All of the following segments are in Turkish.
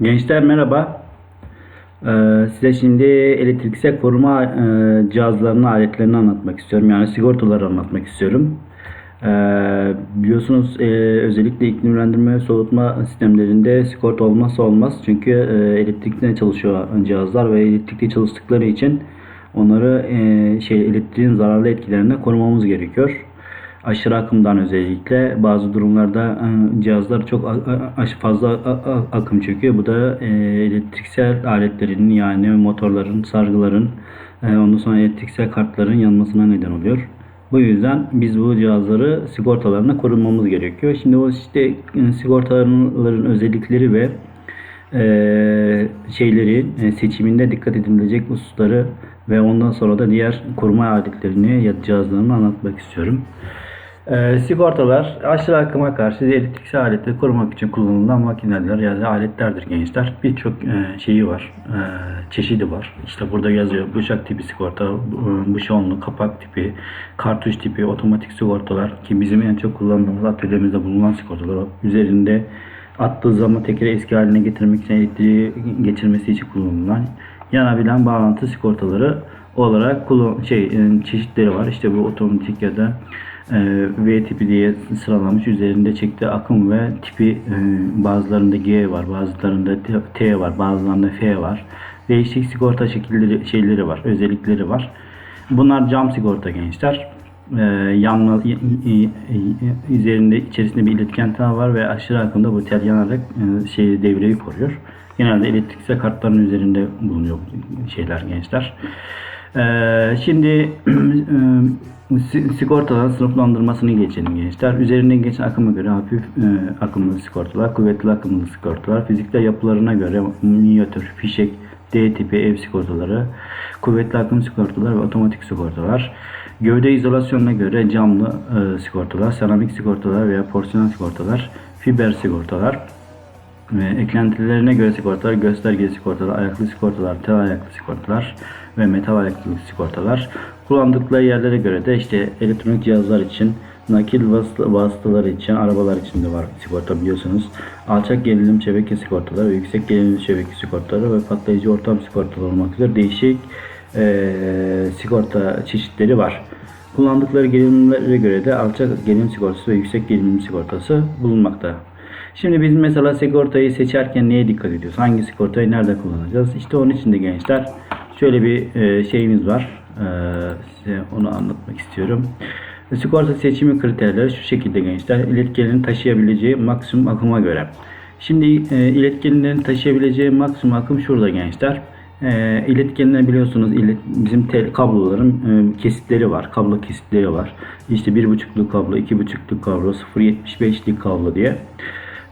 Gençler merhaba. Ee, size şimdi elektriksel koruma e, cihazlarını, aletlerini anlatmak istiyorum. Yani sigortaları anlatmak istiyorum. Ee, biliyorsunuz e, özellikle iklimlendirme ve soğutma sistemlerinde sigorta olmazsa olmaz. Çünkü e, elektrikle çalışıyor cihazlar ve elektrikli çalıştıkları için onları şey elektriğin zararlı etkilerinden korumamız gerekiyor aşırı akımdan özellikle bazı durumlarda e, cihazlar çok fazla akım çekiyor. Bu da e, elektriksel aletlerin yani motorların, sargıların e, ondan sonra elektriksel kartların yanmasına neden oluyor. Bu yüzden biz bu cihazları sigortalarına korunmamız gerekiyor. Şimdi o işte sigortaların özellikleri ve e, şeyleri e, seçiminde dikkat edilecek hususları ve ondan sonra da diğer koruma aletlerini ya da cihazlarını anlatmak istiyorum. E, sigortalar aşırı akıma karşı elektriksel aletleri korumak için kullanılan makineler ya da aletlerdir gençler. Birçok e, şeyi var, e, çeşidi var. İşte burada yazıyor bıçak tipi sigorta, bu- bıçonlu, kapak tipi, kartuş tipi, otomatik sigortalar ki bizim en çok kullandığımız atölyemizde bulunan sigortalar. Üzerinde attığı zaman tekrar eski haline getirmek için elektriği geçirmesi için kullanılan yanabilen bağlantı sigortaları olarak kullan şey e, çeşitleri var. İşte bu otomatik ya da e, V tipi diye sıralamış. Üzerinde çektiği akım ve tipi e, bazılarında G var, bazılarında T- var, bazılarında F var. Değişik sigorta şekilleri şeyleri var, özellikleri var. Bunlar cam sigorta gençler. Ee, yanma üzerinde içerisinde bir iletken tel var ve aşırı akımda bu tel yanarak e, şey devreyi koruyor. Genelde elektriksel kartların üzerinde bulunuyor bu şeyler gençler. Ee, şimdi e, si- sigortaların sınıflandırmasını geçelim gençler. Üzerinden geçen akıma göre hafif e, akımlı sigortalar, kuvvetli akımlı sigortalar, fiziksel yapılarına göre minyatür, fişek, D tipi ev sigortaları, kuvvetli akım sigortalar ve otomatik sigortalar. Gövde izolasyonuna göre camlı e, sigortalar, seramik sigortalar veya porselen sigortalar, fiber sigortalar, ve eklentilerine göre sigortalar, göstergeli sigortalar, ayaklı sigortalar, tel ayaklı sigortalar ve metal ayaklı sigortalar. Kullandıkları yerlere göre de işte elektronik cihazlar için, nakil vasıtaları için, arabalar için de var sigorta biliyorsunuz. Alçak gerilim şebeke sigortaları yüksek gerilim şebeke sigortaları ve patlayıcı ortam sigortaları olmak üzere değişik eee, sigorta çeşitleri var. Kullandıkları gerilimlere göre de alçak gerilim sigortası ve yüksek gerilim sigortası bulunmakta. Şimdi biz mesela sigortayı seçerken neye dikkat ediyoruz? Hangi sigortayı nerede kullanacağız? İşte onun için de gençler şöyle bir e, şeyimiz var. E, size onu anlatmak istiyorum. Sigorta seçimi kriterleri şu şekilde gençler. İletkenlerin taşıyabileceği maksimum akıma göre. Şimdi e, iletkenlerin taşıyabileceği maksimum akım şurada gençler. E, iletkenler biliyorsunuz bizim tel, kabloların e, kesitleri var. Kablo kesitleri var. İşte 1.5'luk kablo, 2.5'luk kablo, 0.75'lik kablo diye.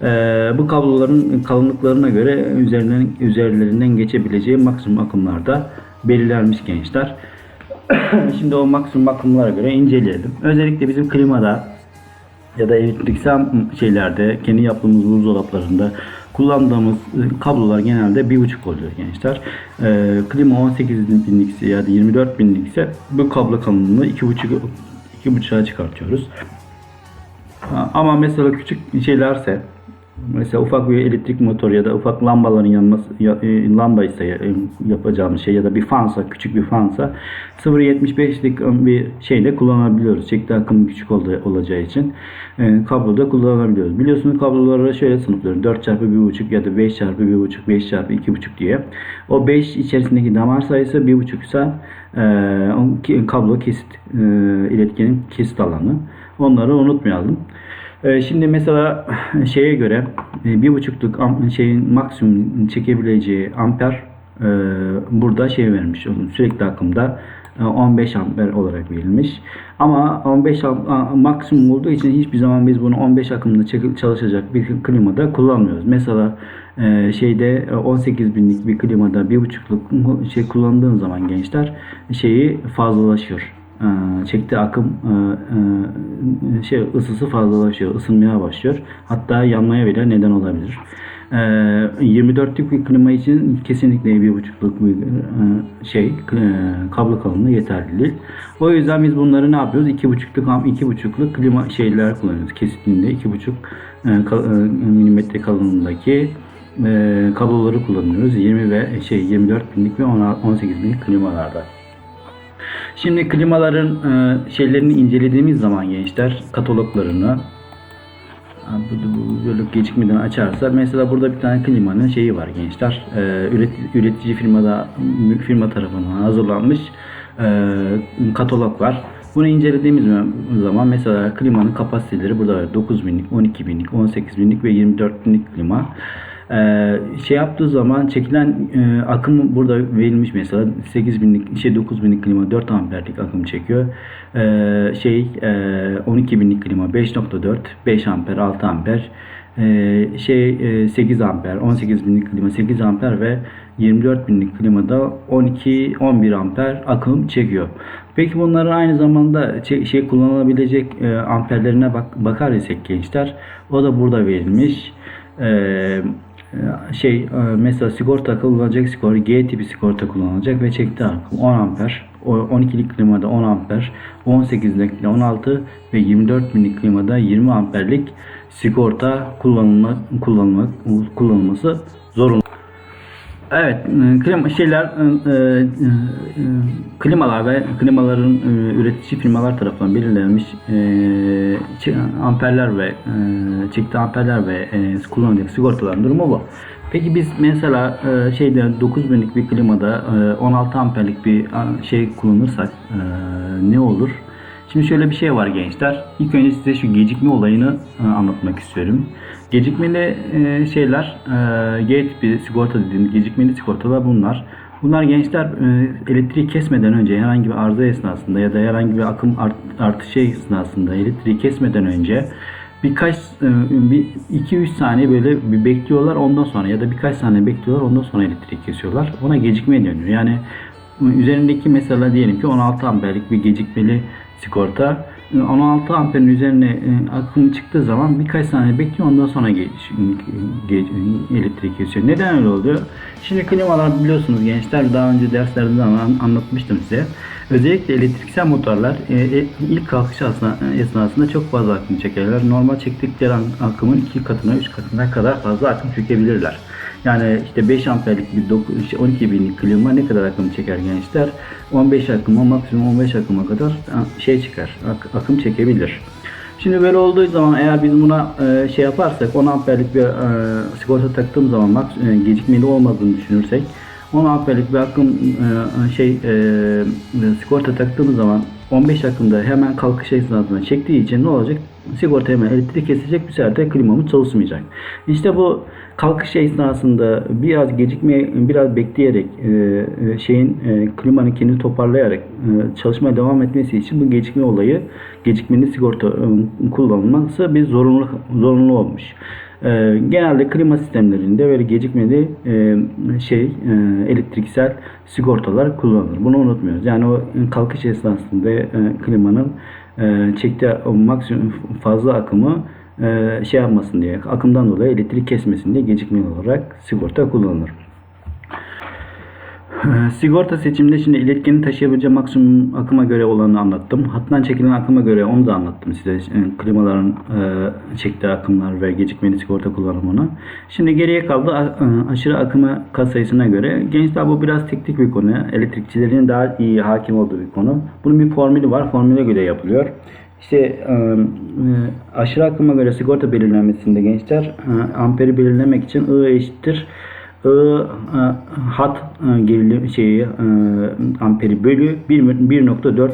Ee, bu kabloların kalınlıklarına göre üzerinden, üzerlerinden geçebileceği maksimum akımlarda belirlenmiş gençler. Şimdi o maksimum akımlara göre inceleyelim. Özellikle bizim klimada ya da elektriksel şeylerde kendi yaptığımız buzdolaplarında kullandığımız e, kablolar genelde 1.5 oluyor gençler. Ee, klima 18 binlikse ya da 24 binlikse bu kablo kalınlığını 2.5 2.5'a çıkartıyoruz. Ama mesela küçük şeylerse mesela ufak bir elektrik motor ya da ufak lambaların yanması ya, e, lamba ise e, yapacağımız şey ya da bir fansa küçük bir fansa 0.75'lik bir şeyle kullanabiliyoruz. Çekti akım küçük olduğu, olacağı için e, kabloda kullanabiliyoruz. Biliyorsunuz kabloları şöyle sınıflıyoruz. 4 çarpı 1.5 ya da 5 çarpı 1.5 5 çarpı 2.5 diye. O 5 içerisindeki damar sayısı 1.5 ise e, kablo kesit e, iletkenin kesit alanı. Onları unutmayalım. Ee, Şimdi mesela şeye göre e, bir buçukluk şeyin maksimum çekebileceği amper e, burada şey vermiş sürekli akımda e, 15 amper olarak verilmiş. Ama 15 am- a- maksimum olduğu için hiçbir zaman biz bunu 15 akımda çalışacak bir klimada kullanmıyoruz. Mesela e, şeyde e, 18 binlik bir klimada bir buçukluk şey kullandığın zaman gençler şeyi fazlalaşıyor. Ee, çektiği akım e, e, şey ısısı fazlalaşıyor, ısınmaya başlıyor. Hatta yanmaya bile neden olabilir. Ee, 24'lük bir klima için kesinlikle bir buçukluk bir e, şey kablo kalınlığı yeterli. O yüzden biz bunları ne yapıyoruz? İki buçukluk iki buçukluk klima şeyler kullanıyoruz. Kesitliğinde iki buçuk e, kal- e, milimetre kalınlığındaki kabloları kullanıyoruz. 20 ve şey 24 binlik ve 18 binlik klimalarda. Şimdi klimaların e, şeylerini incelediğimiz zaman gençler kataloglarını böyle gecikmeden açarsa mesela burada bir tane klimanın şeyi var gençler Ee, üret- üretici firmada firma tarafından hazırlanmış e, katalog var. Bunu incelediğimiz zaman mesela klimanın kapasiteleri burada var. 9 binlik, 12 binlik, 18 binlik ve 24 binlik klima. Ee, şey yaptığı zaman çekilen e, akım burada verilmiş mesela 8 binlik şey 9 binlik klima 4 amperlik akım çekiyor. Ee, şey e, 12 binlik klima 5.4 5 amper 6 amper Ee, şey e, 8 amper 18 binlik klima 8 amper ve 24 binlik klimada 12 11 amper akım çekiyor. Peki bunların aynı zamanda şey kullanılabilecek e, amperlerine bak bakar isek gençler o da burada verilmiş. Ee, şey e, mesela sigorta kullanacak sigorta G tipi sigorta kullanılacak ve çekti akım 10 amper o 12'lik klimada 10 amper 18'lik 16 ve 24 binlik klimada 20 amperlik sigorta kullanılma, kullanılmak, kullanılması zorunlu. Evet, e, klima şeyler e, e, klimalar ve klimaların üretici firmalar tarafından belirlenmiş amperler ve çekti amperler ve kullanılacak sigortaların durumu bu. Peki biz mesela şeyde 9000'lik bir klimada e, 16 amperlik bir şey kullanırsak ne olur? Şimdi şöyle bir şey var gençler. İlk önce size şu gecikme olayını e, anlatmak istiyorum. Gecikmeli e, şeyler, e, G tipi sigorta dediğimiz gecikmeli sigortalar bunlar. Bunlar gençler e, elektriği kesmeden önce herhangi bir arıza esnasında ya da herhangi bir akım art, artışı esnasında elektriği kesmeden önce birkaç bir 2-3 saniye böyle bir bekliyorlar ondan sonra ya da birkaç saniye bekliyorlar ondan sonra elektriği kesiyorlar. Buna gecikme deniyor. Yani üzerindeki mesela diyelim ki 16 amperlik bir gecikmeli sigorta 16 amperin üzerine e, akım çıktığı zaman birkaç saniye bekliyor ondan sonra ge- ge- elektrik kesiyor. Neden öyle oluyor? Şimdi klimalar biliyorsunuz gençler daha önce derslerde de an- anlatmıştım size. Özellikle elektriksel motorlar e, e, ilk kalkış esnasında çok fazla akım çekerler. Normal çektikleri akımın iki katına, üç katına kadar fazla akım çekebilirler. Yani işte 5 amperlik bir dok- işte 12 binlik klima ne kadar akım çeker gençler? 15 akıma maksimum 15 akıma kadar şey çıkar. ak- akım çekebilir. Şimdi böyle olduğu zaman eğer biz buna e, şey yaparsak 10 amperlik bir e, sigorta taktığım zaman e, gecikmeli olmadığını düşünürsek 10 amperlik bir akım e, şey e, sigorta taktığımız zaman 15 akımda hemen kalkış esnasında çektiği için ne olacak? Sigorta hemen elektrik kesecek bir de klimamız çalışmayacak. İşte bu kalkış esnasında biraz gecikme, biraz bekleyerek e, e, şeyin e, klimanın kendini toparlayarak e, çalışmaya devam etmesi için bu gecikme olayı gecikmeli sigorta e, kullanılması bir zorunlu zorunlu olmuş. E, genelde klima sistemlerinde böyle gecikmeli e, şey e, elektriksel sigortalar kullanılır. Bunu unutmuyoruz. Yani o kalkış esnasında e, klimanın çektiği o maksimum fazla akımı e, şey yapmasın diye, akımdan dolayı elektrik kesmesin diye gecikmeli olarak sigorta kullanılır. Sigorta seçiminde şimdi iletkeni taşıyabileceği maksimum akıma göre olanı anlattım. Hattan çekilen akıma göre onu da anlattım size. E, Klimaların e, çektiği akımlar ve gecikmeli sigorta kullanımını. Şimdi geriye kaldı a- e, aşırı akıma kat sayısına göre. Gençler bu biraz teknik bir konu. Elektrikçilerin daha iyi hakim olduğu bir konu. Bunun bir formülü var. Formüle göre yapılıyor. İşte e, e, aşırı akıma göre sigorta belirlenmesinde gençler e, amperi belirlemek için I eşittir E, hat e, gerilim şeyi e, amperi bölü 1 1.4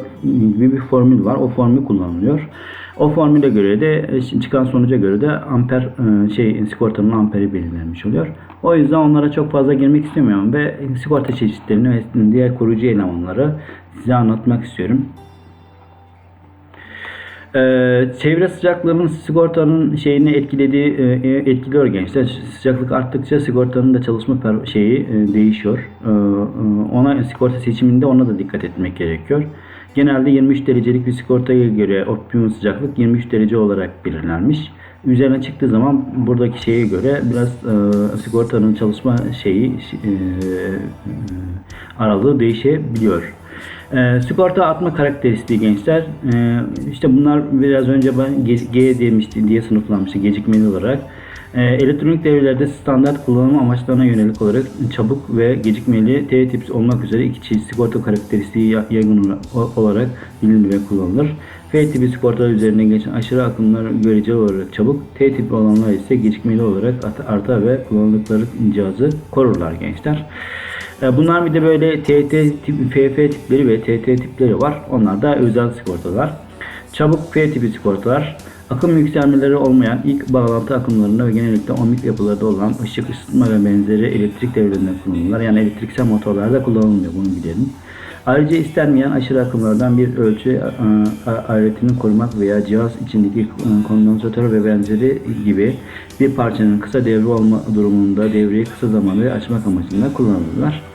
gibi bir formül var. O formül kullanılıyor. O formüle göre de çıkan sonuca göre de amper şey sigortanın amperi belirlenmiş oluyor. O yüzden onlara çok fazla girmek istemiyorum ve sigorta çeşitlerini ve diğer koruyucu elemanları size anlatmak istiyorum. Ee, çevre sıcaklığının sigortanın şeyini etkilediği e, etkiliyor gençler. Sıcaklık arttıkça sigortanın da çalışma şeyi e, değişiyor. Ee, e, ona sigorta seçiminde ona da dikkat etmek gerekiyor. Genelde 23 derecelik bir sigortaya göre optimum sıcaklık 23 derece olarak belirlenmiş. Üzerine çıktığı zaman buradaki şeye göre biraz e, sigortanın çalışma şeyi e, e, aralığı değişebiliyor. E, sigorta atma karakteristiği gençler. E, işte bunlar biraz önce ben G, G demişti diye sınıflanmıştı gecikmeli olarak. E, elektronik devrelerde standart kullanım amaçlarına yönelik olarak çabuk ve gecikmeli T tip olmak üzere iki çeşit sigorta karakteristiği ya- yaygın olarak bilinir ve kullanılır. F tipi sigortalar üzerine geçen aşırı akımlar göreceli olarak çabuk, T tipi olanlar ise gecikmeli olarak artar ve kullanıldıkları cihazı korurlar gençler. E, Bunlar bir de böyle TT tipi, FF tipleri ve TT tipleri var. Onlar da özel sigortalar. Çabuk F tipi sigortalar akım yükselmeleri olmayan ilk bağlantı akımlarında ve genellikle ohmik yapılarda olan ışık, ısıtma ve benzeri elektrik devrelerinde kullanılırlar. Yani elektriksel motorlarda kullanılmıyor bunu bilelim. Ayrıca istenmeyen aşırı akımlardan bir ölçü e, aletini korumak veya cihaz içindeki kondansatör ve benzeri gibi bir parçanın kısa devre olma durumunda devreyi kısa zamanda açmak amacıyla kullanılırlar.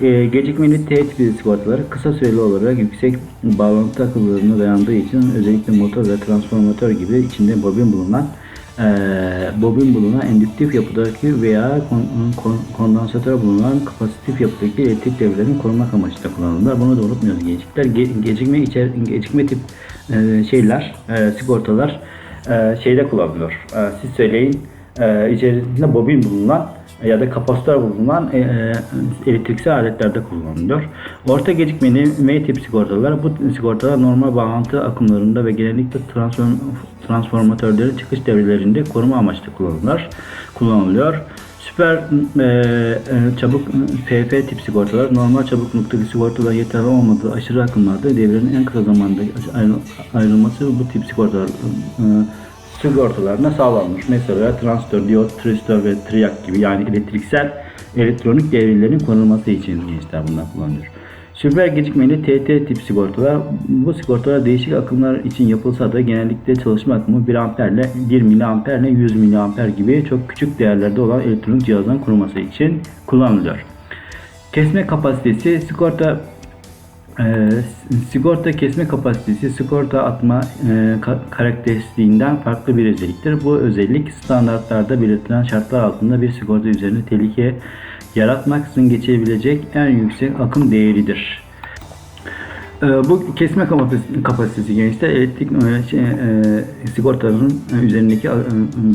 E, gecikmeli T tipi sigortalar kısa süreli olarak yüksek bağlantı akıllarına dayandığı için özellikle motor ve transformatör gibi içinde bobin bulunan e, bobin bulunan endüktif yapıdaki veya kon, kon, kondansatör bulunan kapasitif yapıdaki elektrik devrelerini korumak amacıyla kullanılırlar. Bunu da unutmuyoruz gençlikler. Ge- gecikme içer, gecikme tip e, şeyler, e, sigortalar e, şeyde kullanılıyor. E, siz söyleyin e, içerisinde bobin bulunan ya da kapasitör bulunan e, e, elektriksel aletlerde kullanılıyor. Orta gecikmeli M tip sigortalar bu sigortalar normal bağlantı akımlarında ve genellikle transform, transformatörlerin çıkış devrelerinde koruma amaçlı kullanılır. kullanılıyor. Süper e, e, çabuk FF tip sigortalar normal çabuk noktaki sigortalar yeterli olmadığı aşırı akımlarda devrenin en kısa zamanda ayrı- ayrılması bu tip sigortalar e, sigortalarına sağlanmış. Mesela transistör, diyot, tristör ve triyak gibi yani elektriksel elektronik devrelerin korunması için gençler bunlar kullanılıyor. Süper gecikmeli TT tip sigortalar bu sigortalar değişik akımlar için yapılsa da genellikle çalışma akımı 1 amperle 1 miliamperle 100 miliamper gibi çok küçük değerlerde olan elektronik cihazların koruması için kullanılıyor. Kesme kapasitesi sigorta e, sigorta kesme kapasitesi sigorta atma e, ka- karakteristiğinden farklı bir özelliktir. Bu özellik standartlarda belirtilen şartlar altında bir sigorta üzerine tehlike yaratmaksızın geçebilecek en yüksek akım değeridir. E, bu kesme kapasitesi, gençler elektrik e, şey, e, sigortaların e, üzerindeki e,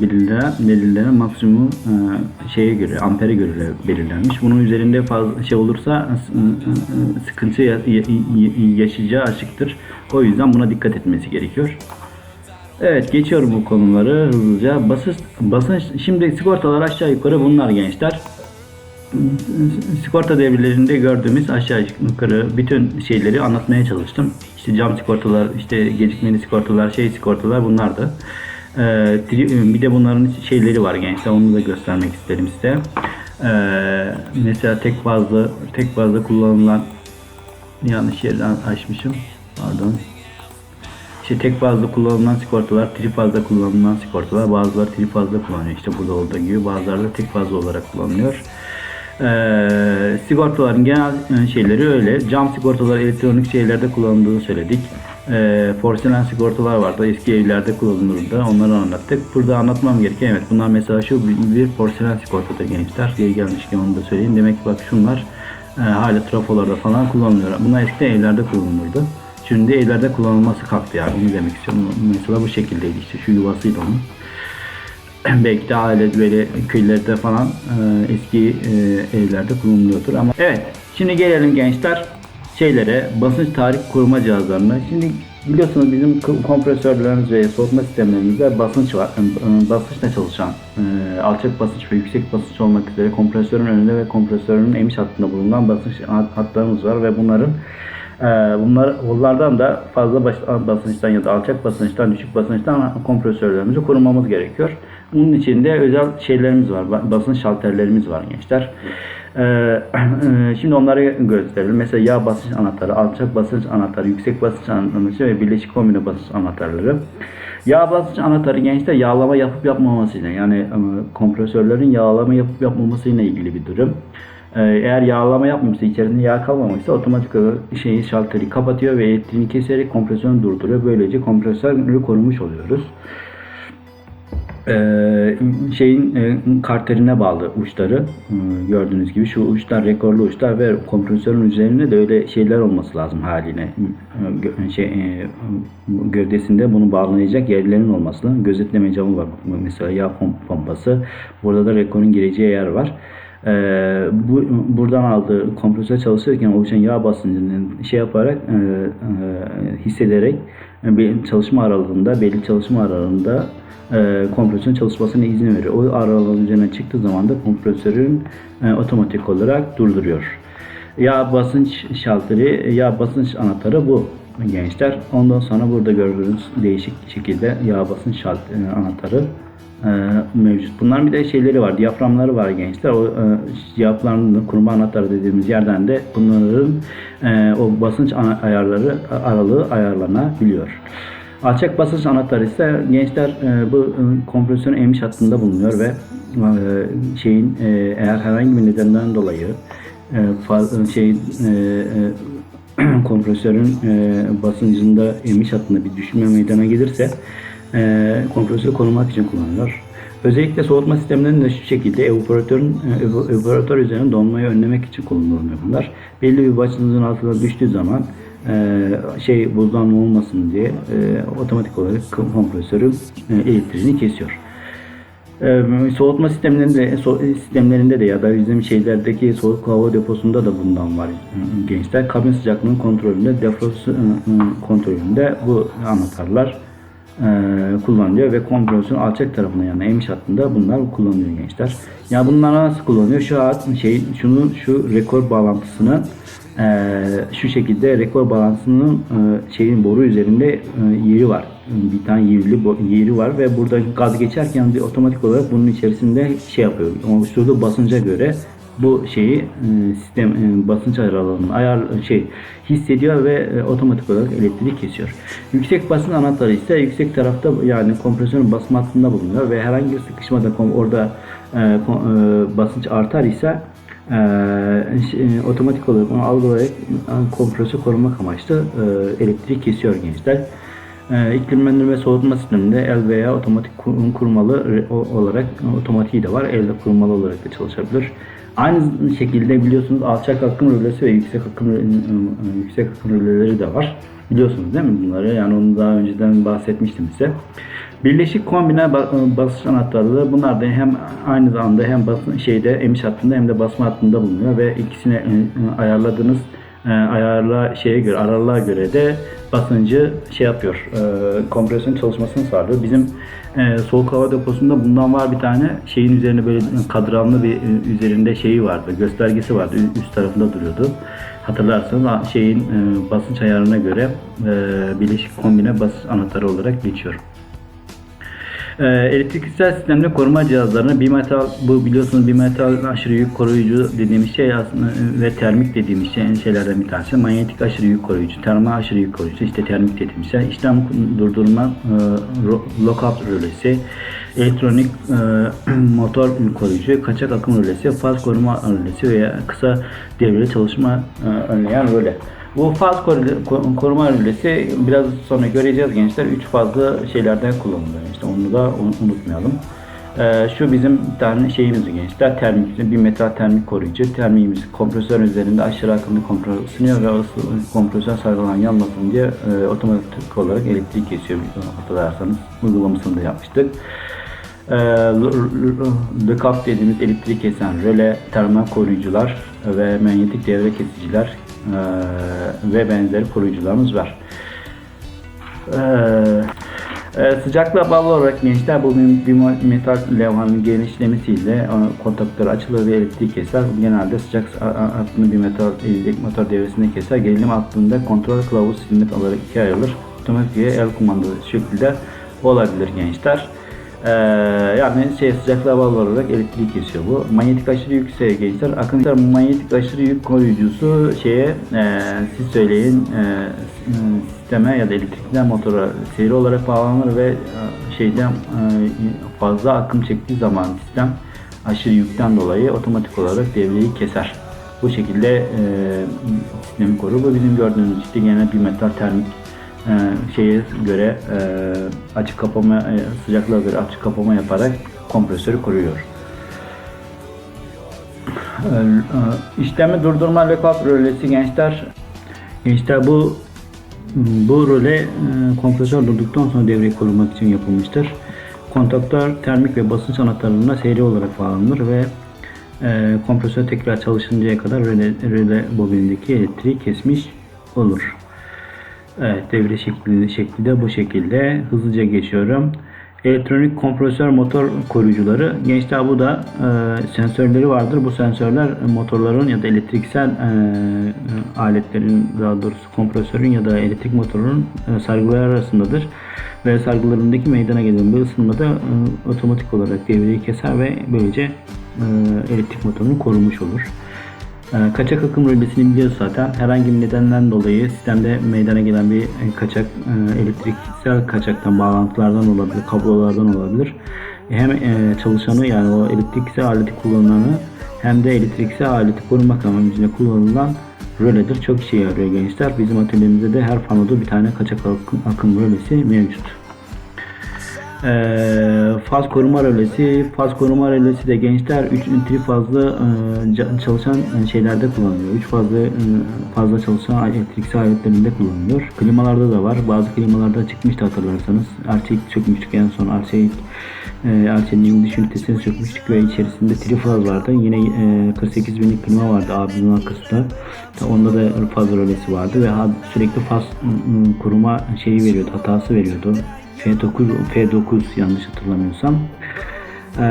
belirlenen, belirlenen maksimum e, şeye göre ampere göre belirlenmiş. Bunun üzerinde fazla şey olursa sıkıntı ya- ya- ya- yaşayacağı açıktır. O yüzden buna dikkat etmesi gerekiyor. Evet geçiyorum bu konuları hızlıca. Basınç, basınç şimdi sigortalar aşağı yukarı bunlar gençler sigorta devrelerinde gördüğümüz aşağı yukarı bütün şeyleri anlatmaya çalıştım. İşte cam sigortalar, işte gecikmeli sigortalar, şey sigortalar bunlardı. Ee, tri- bir de bunların şeyleri var gençler. Onu da göstermek isterim size. Ee, mesela tek fazla tek fazla kullanılan yanlış yerden açmışım. Pardon. İşte tek fazla kullanılan sigortalar, tri fazla kullanılan sigortalar, bazıları tri fazla kullanıyor. İşte burada olduğu gibi bazıları da tek fazla olarak kullanılıyor. Ee, sigortaların genel e, şeyleri öyle. Cam sigortalar elektronik şeylerde kullanıldığını söyledik. Ee, porselen sigortalar vardı. Eski evlerde kullanılırdı. Onları anlattık. Burada anlatmam gereken evet bunlar mesela şu bir, porselen sigortadır gençler. Geri gelmişken onu da söyleyeyim. Demek ki bak şunlar e, hala trafolarda falan kullanılıyor. Bunlar eskiden evlerde kullanılırdı. Şimdi evlerde kullanılması kalktı yani onu demek istiyorum. Mesela bu şekildeydi işte şu yuvasıydı onun. belki de aile böyle köylerde falan e, eski e, evlerde kullanılıyordur. Ama evet şimdi gelelim gençler şeylere basınç tarih koruma cihazlarına. Şimdi biliyorsunuz bizim kompresörlerimiz ve soğutma sistemlerimizde basınç var. Basınçla çalışan e, alçak basınç ve yüksek basınç olmak üzere kompresörün önünde ve kompresörün emiş hattında bulunan basınç hat- hatlarımız var ve bunların Bunlar onlardan da fazla basınçtan ya da alçak basınçtan, düşük basınçtan kompresörlerimizi korumamız gerekiyor. Bunun için de özel şeylerimiz var. ba- Basınç şalterlerimiz var gençler. Ee, e, şimdi onları gösterelim. Mesela yağ basınç anahtarı, alçak basınç anahtarı, yüksek basınç anahtarı ve birleşik kombine basınç anahtarları. Yağ basınç anahtarı gençler yağlama yapıp yapmamasıyla yani e, kompresörlerin yağlama yapıp yapmamasıyla ilgili bir durum. Ee, Eğer yağlama yapmamışsa, içerisinde yağ kalmamışsa otomatik olarak şeyi şalteri kapatıyor ve elektriğini keserek kompresörü durduruyor. Böylece kompresörü korumuş oluyoruz. Ee, şeyin e, karterine bağlı uçları gördüğünüz gibi şu uçlar rekorlu uçlar ve kompresörün üzerinde de öyle şeyler olması lazım haline şey e, gövdesinde bunu bağlayacak yerlerin olması lazım. Gözetleme camı var mesela yağ pom- pompası burada da rekorun gireceği yer var. Ee, bu buradan aldığı kompresör çalışırken oluşan yağ basıncını şey yaparak e, e, hissederek e, çalışma aralığında belli çalışma aralığında e, kompresörün çalışmasına izin veriyor. O aralığın üzerine çıktığı zaman da kompresörün e, otomatik olarak durduruyor. Yağ basınç şalteri, yağ basınç anahtarı bu gençler. Ondan sonra burada gördüğünüz değişik şekilde yağ basınç şalt e, anahtarı e, mevcut. Bunların bir de şeyleri var, diyaframları var gençler. O e, diyaframın kurma anahtarı dediğimiz yerden de bunların e, o basınç ayarları aralığı ayarlanabiliyor. Alçak basınç anahtarı ise gençler e, bu e, kompresörün emiş hattında bulunuyor ve e, şeyin e, eğer herhangi bir nedenden dolayı e, fa- şey e, e, kompresörün e, basıncında emiş hattında bir düşme meydana gelirse e, kompresörü korumak için kullanılıyor. Özellikle soğutma sistemlerinde şu şekilde evaporatörün e, ev- evaporatör üzerine donmayı önlemek için kullanılıyor bunlar. Belli bir basıncın altına düştüğü zaman e, şey buzlanma olmasın diye e, otomatik olarak kompresörün e, elektriğini kesiyor. Ee, soğutma sistemlerinde so- sistemlerinde de ya da bizim şeylerdeki soğuk hava deposunda da bundan var e, gençler. Kabin sıcaklığının kontrolünde, defrost e, e, kontrolünde bu anahtarlar e, kullanılıyor ve kompresörün alçak tarafına yani emiş hattında bunlar kullanılıyor gençler. Ya bunlar nasıl kullanılıyor? Şu an şey şunun şu rekor bağlantısını e, şu şekilde rekor bağlantısının e, şeyin boru üzerinde e, yeri var. Bir tane yerli yeri var ve burada gaz geçerken de otomatik olarak bunun içerisinde şey yapıyor. Oluşturduğu basınca göre bu şeyi e, sistem e, basınç aralığını ayar şey hissediyor ve e, otomatik olarak elektriği kesiyor. Yüksek basınç anahtarı ise yüksek tarafta yani kompresörün basma hattında bulunuyor ve herhangi bir sıkışmada orada basınç artar ise otomatik olarak onu algılayarak e, kompresör korumak amaçlı e, elektriği kesiyor gençler. E, iklimlendirme soğutma sisteminde el veya otomatik kur- kurmalı olarak otomatiği de var. Elle kurmalı olarak da çalışabilir. Aynı şekilde biliyorsunuz alçak akım rölesi ve yüksek akım rö- e, yüksek akım röleleri de var. Biliyorsunuz değil mi bunları? Yani onu daha önceden bahsetmiştim size. Birleşik kombine ba- basınç anahtarları bunlar da hem aynı zamanda hem basın şeyde emiş hattında hem de basma hattında bulunuyor ve ikisini ayarladığınız ayarla şeye göre aralığa göre de basıncı şey yapıyor. E, kompresörün çalışmasını sağlıyor. Bizim e, soğuk hava deposunda bundan var bir tane şeyin üzerine böyle kadranlı bir e, üzerinde şeyi vardı. Göstergesi vardı. Üst tarafında duruyordu. Hatırlarsanız şeyin e, basınç ayarına göre e, bileşik kombine basınç anahtarı olarak geçiyor. Ee, elektriksel sistemde koruma cihazlarını bir metal bu biliyorsunuz bir metal aşırı yük koruyucu dediğimiz şey aslında e, ve termik dediğimiz şey şeylerden bir tanesi. Manyetik aşırı yük koruyucu, termal aşırı yük koruyucu, işte termik dediğimiz şey. İşlem durdurma e, lockout rölesi, elektronik e, motor koruyucu, kaçak akım rölesi, faz koruma rölesi veya kısa devreli çalışma e, önleyen röle. Bu faz koruma rölesi biraz sonra göreceğiz gençler. Üç fazlı şeylerden kullanılıyor. İşte onu da un- unutmayalım. Ee, şu bizim tane şeyimiz gençler. Termik, bir metal termik koruyucu. Termiğimiz kompresör üzerinde aşırı akımlı kompresör ısınıyor ve kompresör sargılan yanmasın diye e, otomatik olarak elektrik kesiyor. Hatırlarsanız uygulamasını da yapmıştık. Ee, Lookup dediğimiz elektrik kesen röle, termal koruyucular ve manyetik devre kesiciler e, ve benzeri koruyucularımız var. Ee, e, sıcaklığa bağlı olarak gençler bu metal levhanın genişlemesiyle e, kontaktörü açılır ve elektrik keser. Genelde sıcak a- a- hattını bir metal elektrik motor devresinde keser. Gerilim hattında kontrol kılavuz hizmet olarak ikiye ayrılır. Otomatik el kumandalı şekilde olabilir gençler. Ee, yani şey sıcaklığa bağlı olarak elektriği kesiyor bu. Manyetik aşırı yüksek gençler. Akımlar manyetik aşırı yük koruyucusu şeye e, siz söyleyin e, sisteme ya da elektrikli motora seri olarak bağlanır ve e, şeyden e, fazla akım çektiği zaman sistem aşırı yükten dolayı otomatik olarak devreyi keser. Bu şekilde e, sistemi korur. Bu bizim gördüğümüz işte gene bir metal termik şeye göre e, açık kapama e, sıcaklığa göre açık kapama yaparak kompresörü koruyor. E, e, İşlemi durdurma lockout rölesi gençler. Gençler bu bu röle kompresör durduktan sonra devreyi korumak için yapılmıştır. Kontaktör termik ve basınç anahtarlarına seri olarak bağlanır ve kompresör tekrar çalışıncaya kadar röle, röle bobinindeki elektriği kesmiş olur. Evet devre şekli, şekli de bu şekilde. Hızlıca geçiyorum. Elektronik kompresör motor koruyucuları. Gençler bu da e, sensörleri vardır. Bu sensörler motorların ya da elektriksel e, aletlerin daha doğrusu kompresörün ya da elektrik motorunun e, sargıları arasındadır. Ve sargılarındaki meydana gelen bir ısınmada e, otomatik olarak devreyi keser ve böylece e, elektrik motorunu korumuş olur. Ee, Kaçak akım rölesini biliyoruz zaten. Herhangi bir nedenden dolayı sistemde meydana gelen bir e, kaçak e, elektriksel kaçaktan bağlantılardan olabilir, kablolardan olabilir. Hem e, çalışanı yani o elektriksel aleti kullananı hem de elektriksel aleti korumak amacıyla kullanılan röledir. Çok işe yarıyor gençler. Bizim atölyemizde de her panoda bir tane kaçak akım rölesi mevcut. Ee, faz koruma rölesi, faz koruma rölesi de gençler 3 trifazlı e, ca- çalışan e, şeylerde kullanılıyor. 3 fazla e, fazla çalışan elektriksel aletlerinde kullanılıyor. Klimalarda da var. Bazı klimalarda çıkmıştı hatırlarsanız. Arçelik çökmüştük en son. Arçelik e, Arçelik'in dış ünitesini sökmüştük ve içerisinde trifaz vardı. Yine e, 48 binlik klima vardı abinin arkasında. Onda da faz rölesi vardı ve sürekli faz ım, koruma şeyi veriyordu, hatası veriyordu. F9 F9 yanlış hatırlamıyorsam. Ee,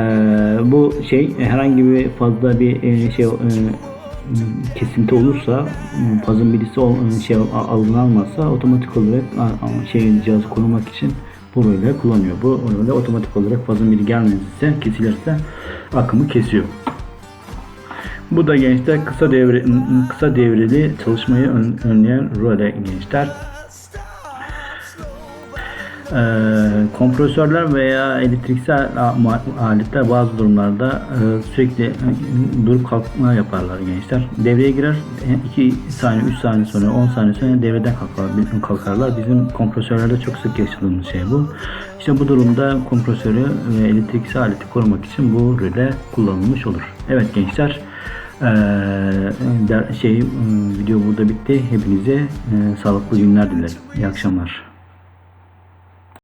bu şey herhangi bir fazla bir e, şey e, kesinti olursa fazın birisi şey algılanmazsa otomatik olarak şey cihazı korumak için bu röle kullanıyor. Bu röle otomatik olarak fazın biri gelmezse kesilirse akımı kesiyor. Bu da gençler kısa devre kısa devreli çalışmayı ön- önleyen röle gençler. Ee, kompresörler veya elektriksel aletler bazı durumlarda e, sürekli e, durup kalkma yaparlar gençler. Devreye girer 2 saniye 3 saniye sonra 10 saniye sonra devreden kalkarlar, kalkarlar. Bizim kompresörlerde çok sık yaşadığımız şey bu. İşte bu durumda kompresörü ve elektriksel aleti korumak için bu röle kullanılmış olur. Evet gençler ee, şey e, video burada bitti. Hepinize e, sağlıklı günler dilerim. İyi akşamlar.